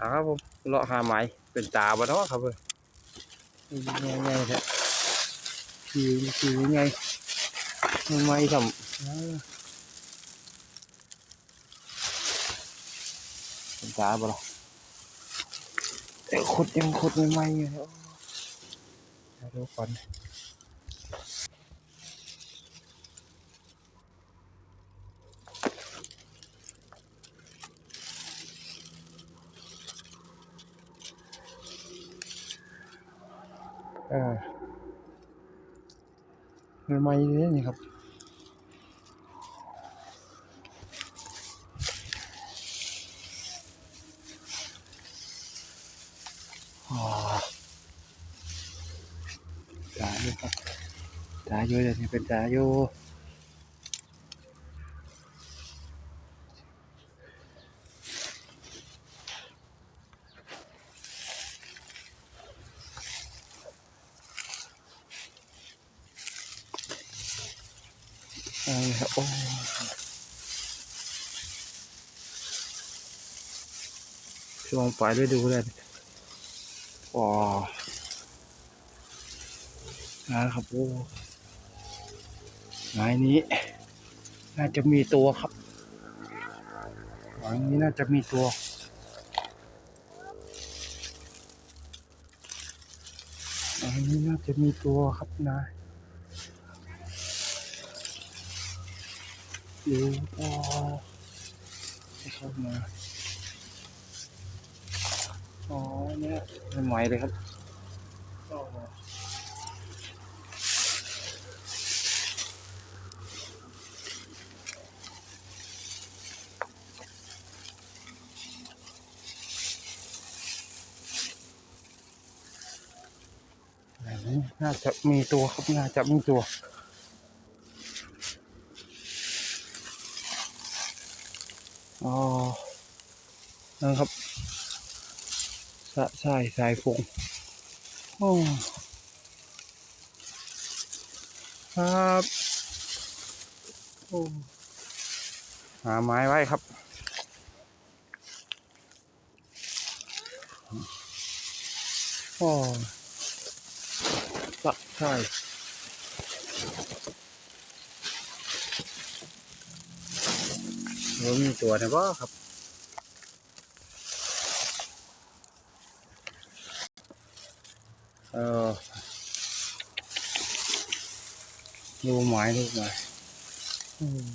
อ่าครับผมเลาะหาไม้เป็นตาบ่เนาะครับเพิ่นนี่ยังไงแท้คือคือยังไงมันไม่ทำอ่าเป็นตาบ่ล่ะแต่ขุดยังขุดใหม่ๆอยู่เลยโอ้เดี๋ยวดูก่อน เออใหม่ๆเลยนี่ครับจ๋าอยู่ครับจ๋าอยู่เดี๋ยวนี้เป็นจ๋าอยู่ เอาเลยครับโอ้ลองไปด้วยดูเลยว้นะครับโอ้หมายนี้ น่าจะมีตัวครับหมายนี้น่าจะมีตัวหมายนี้น่าจะมีตัวครับนาย อยู่อ๋อให้เข้ามาอ๋อเนี่ยเป็นไหมเลยครับน่าจะมีตัวครับ น่าจะมีตัว อ๋อนะครับสะสายสายฟงโอ้ครับโอ้หาไม้ไว้ครับโอ้สะสาย แล้วมีตัวนะบ่ครับเออดูหมายดูหมายอืม